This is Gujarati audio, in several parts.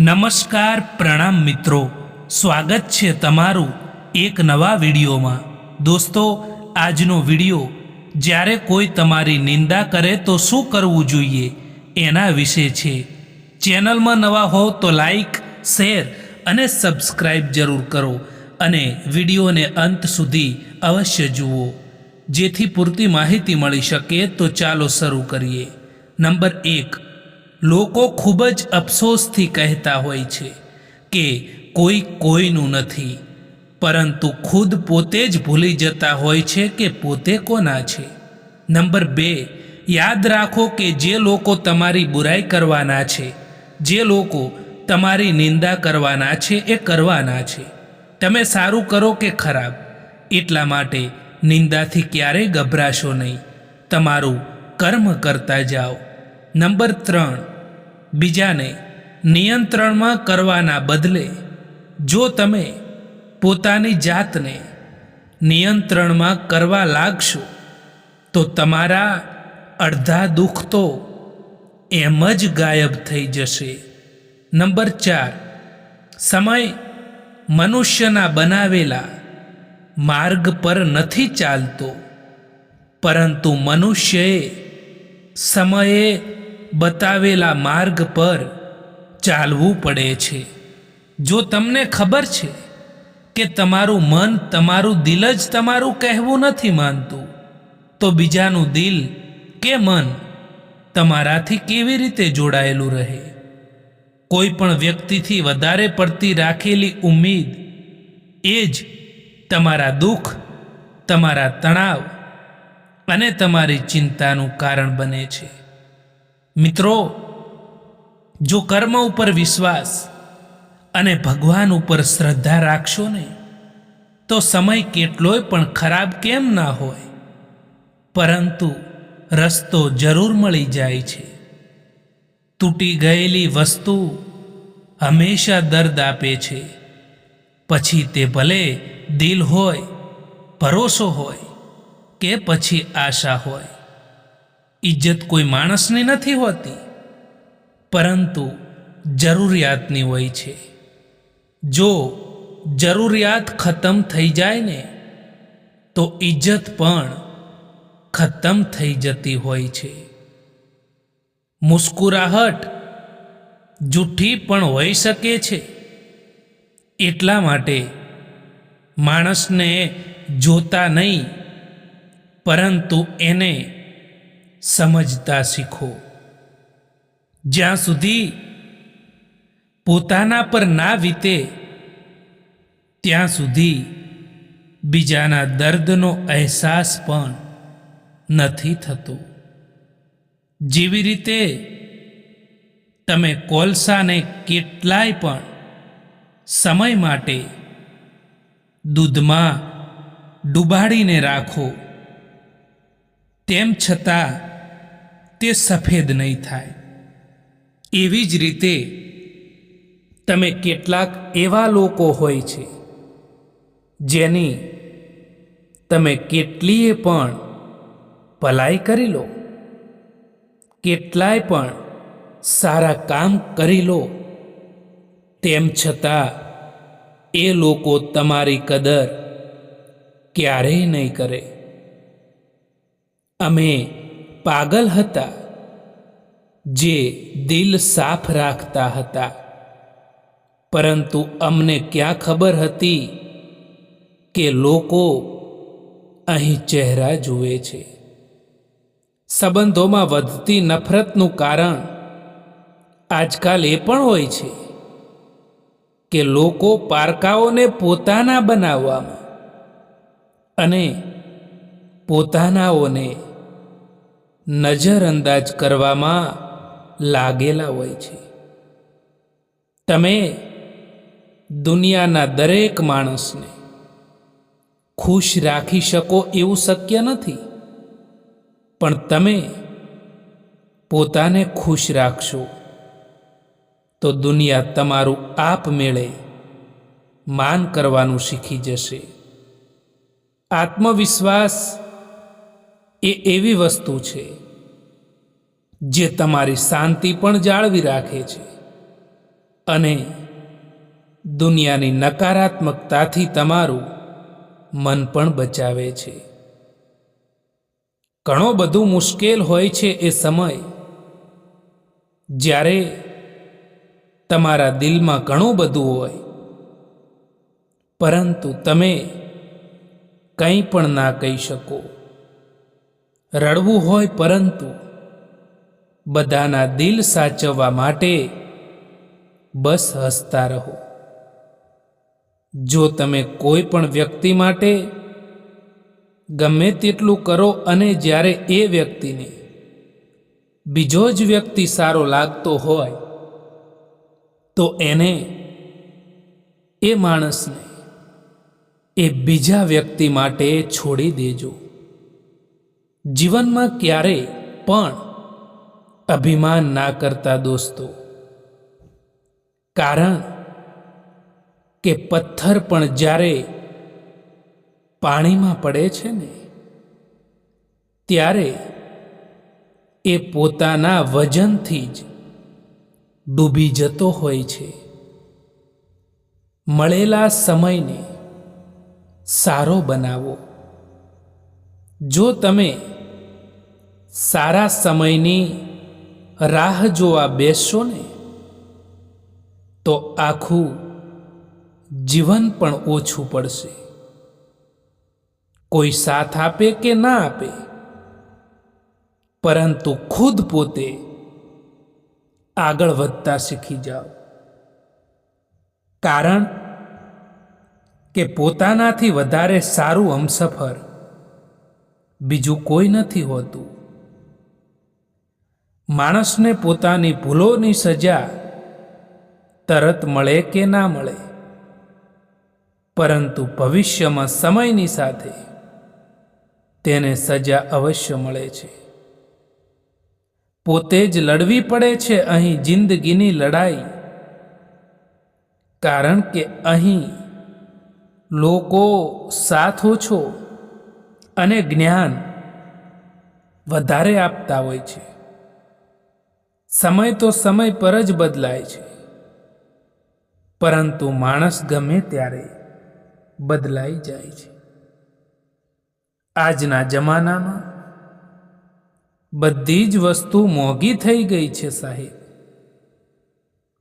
નમસ્કાર પ્રણામ મિત્રો. સ્વાગત છે તમારું એક નવા વિડીયોમાં. દોસ્તો, આજનો વીડિયો, જ્યારે કોઈ તમારી નિંદા કરે તો શું કરવું જોઈએ એના વિશે છે. ચેનલમાં નવા હો તો લાઈક, શેર અને સબસ્ક્રાઈબ જરૂર કરો અને વિડીયોને અંત સુધી અવશ્ય જુઓ. જેથી પૂરતી માહિતી મળી શકે તો ચાલો શરૂ કરીએ. નંબર એક લોકો ખૂબ જ અફસોસથી કહેતા હોય છે કે કોઈ કોઈનું નથી. પરંતુ ખુદ પોતે જ ભૂલી જતા હોય છે કે પોતે કોના છે. નંબર બે, યાદ રાખો કે જે લોકો તમારી બુરાઈ કરવાના છે, જે લોકો તમારી નિંદા કરવાના છે એ કરવાના છે. તમે સારું કરો કે ખરાબ? એટલા માટે નિંદાથી ક્યારેય ગભરાશો નહીં. તમારું કર્મ કરતા જાઓ. નંબર ત્રણ. બીજાને નિયંત્રણમાં કરવાના બદલે જો તમે પોતાની જાતને નિયંત્રણમાં કરવા લાગશો, તો તમારા અડધા દુઃખ તો એમ જ ગાયબ થઈ જશે. નંબર ચાર. સમય મનુષ્યના બનાવેલા માર્ગ પર નથી ચાલતો, પરંતુ મનુષ્યએ સમયે બતાવેલા માર્ગ પર ચાલવું પડે છે. જો તમને ખબર છે કે તમારું મન, તમારું દિલ જ તમારું કહેવું નથી માનતું, તો બીજાનું દિલ કે મન તમારાથી કેવી રીતે જોડાયેલું રહે? કોઈ પણ વ્યક્તિથી વધારે પડતી રાખેલી ઉમ્મીદ એ જ તમારા દુઃખ, તમારા તણાવ અને તમારી ચિંતાનું કારણ બને છે. મિત્રો, જો કર્મ ઉપર વિશ્વાસ અને ભગવાન ઉપર શ્રદ્ધા રાખશો ને, તો સમય કેટલોય પણ ખરાબ કેમ ના હોય? પરંતુ રસ્તો જરૂર મળી જાય છે. તૂટી ગયેલી વસ્તુ હંમેશા દર્દ આપે છે. પછી તે ભલે દિલ હોય, ભરોસો હોય કે પછી આશા હોય. ઇજ્જત કોઈ માણસની નથી હોતી, પરંતુ જરૂરિયાતની હોય છે. જો જરૂરિયાત ખતમ થઈ જાય ને, તો ઇજ્જત પણ ખતમ થઈ જતી હોય છે. મુસ્કુરાહટ જૂઠી પણ હોઈ શકે છે. એટલા માટે માણસને જોતા નહીં, પરંતુ એને સમજતા શીખો. જ્યાં સુધી પોતાના પર ના વીતે, ત્યાં સુધી બીજાના દર્દનો અહેસાસ પણ નથી થતો. જેવી રીતે તમે કોલસાને કેટલાય પણ સમય માટે દૂધમાં ડૂબાડીને રાખો, તેમ છતાં તે સફેદ નહીં થાય. એવી જ રીતે તમે કેટલાક એવા લોકો હોય છે, જેની તમે કેટલીય પણ ભલાઈ કરી લો, કેટલાય પણ સારા કામ કરી લો, તેમ છતાં એ લોકો તમારી કદર ક્યારેય નહીં કરે. અમે પાગલ હતા, જે દિલ સાફ રાખતા હતા. પરંતુ અમને ક્યાં ખબર હતી કે લોકો અહીં ચહેરા જુએ છે. સંબંધોમાં વધતી નફરતનું કારણ આજકાલ એ પણ હોય છે કે લોકો પારકાઓને પોતાના બનાવવામાં અને પોતાનાઓને નજરઅંદાજ કરવામાં લાગેલા હોય છે. તમે દુનિયાના દરેક માણસને ખુશ રાખી શકો એવું શક્ય નથી. પણ તમે પોતાને ખુશ રાખશો, તો દુનિયા તમારું આપમેળે માન કરવાનું શીખી જશે. આત્મવિશ્વાસ એ એવી વસ્તુ છે જે તમારી શાંતિ પણ જાળવી રાખે છે અને દુનિયાની નકારાત્મકતાથી તમારું મન પણ બચાવે છે. ઘણો બધું મુશ્કેલ હોય છે એ સમય જ્યારે તમારા દિલમાં ઘણું બધું હોય. પરંતુ તમે કંઈ પણ ના કહી શકો. રડવું હોય પરંતુ બધાના દિલ સાચવવા માટે બસ હસતા રહો. જો તમે કોઈ પણ વ્યક્તિ માટે ગમે તેટલું કરો અને જ્યારે એ વ્યક્તિને બીજો જ વ્યક્તિ સારો લાગતો હોય, તો એને એ માણસને એ બીજા વ્યક્તિ માટે છોડી દેજો. જીવનમાં ક્યારે પણ અભિમાન ના કરતા દોસ્તો. કારણ કે પથ્થર પણ જ્યારે પાણીમાં પડે છે ને, ત્યારે એ પોતાના વજનથી જ ડૂબી જતો હોય છે. મળેલા સમયને સારો બનાવો. જો તમે સારા સમયની રાહ જોવા બેસશો ને, તો આખું જીવન પણ ઓછું પડશે. કોઈ સાથ આપે કે ના આપે, પરંતુ ખુદ પોતે આગળ વધતા શીખી જાઓ. કારણ કે પોતાનાથી વધારે સારું હમસફર બીજું કોઈ નથી હોતું. માણસને પોતાની ભૂલોની સજા તરત મળે કે ના મળે? પરંતુ ભવિષ્યમાં સમયની સાથે તેને સજા અવશ્ય મળે છે. પોતે જ લડવી પડે છે અહીં જિંદગીની લડાઈ. કારણ કે અહીં લોકો સાથ ઓછો અને જ્ઞાન વધારે આપતા હોય છે. સમય તો સમય પર જ બદલાય છે. પરંતુ માણસ ગમે ત્યારે બદલાઈ જાય છે. આજના જમાનામાં બધી જ વસ્તુ મોંઘી થઈ ગઈ છે સાહેબ.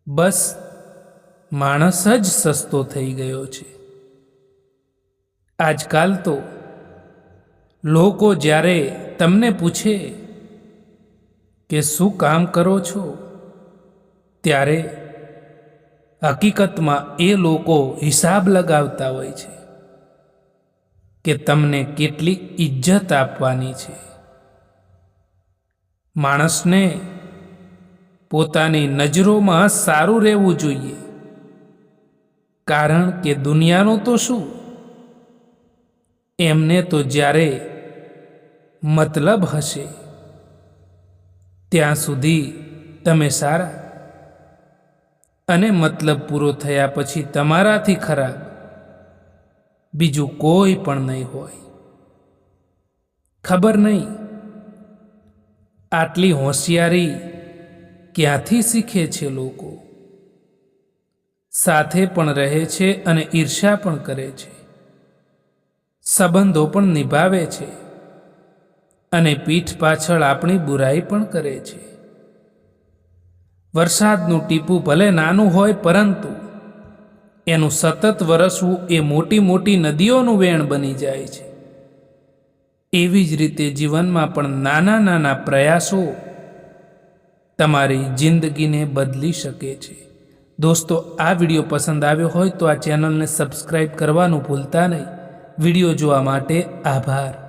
બસ માણસ જ સસ્તો થઈ ગયો છે. આજકાલ તો લોકો જ્યારે તમને પૂછે કે શું કામ કરો છો? ત્યારે હકીકતમાં એ લોકો હિસાબ લગાવતા હોય છે કે તમને કેટલી ઇજ્જત આપવાની છે. માણસને પોતાની નજરોમાં સારું રહેવું જોઈએ. કારણ કે દુનિયાનું તો શું? એમને તો જ્યારે મતલબ હશે. ત્યાં સુધી તમે સારા અને મતલબ પૂરો થયા પછી તમારાથી ખરાબ બીજું કોઈ પણ નહીં હોય. ખબર નહીં આટલી હોશિયારી ક્યાંથી શીખે છે લોકો? સાથે પણ રહે છે અને ઈર્ષા પણ કરે છે. સંબંધો પણ નિભાવે છે. અને પીઠ પાછળ આપણી બુરાઈ પણ કરે છે. વરસાદનું ટીપું ભલે નાનું હોય પરંતુ એનું સતત વરસવું એ મોટી મોટી નદીઓનું વેણ બની જાય છે. એવી જ રીતે જીવનમાં પણ નાના નાના પ્રયાસો તમારી જિંદગીને બદલી શકે છે. દોસ્તો, આ વીડિયો પસંદ આવ્યો હોય તો આ ચેનલને સબસ્ક્રાઈબ કરવાનું ભૂલતા નહીં. વીડિયો જોવા માટે આભાર.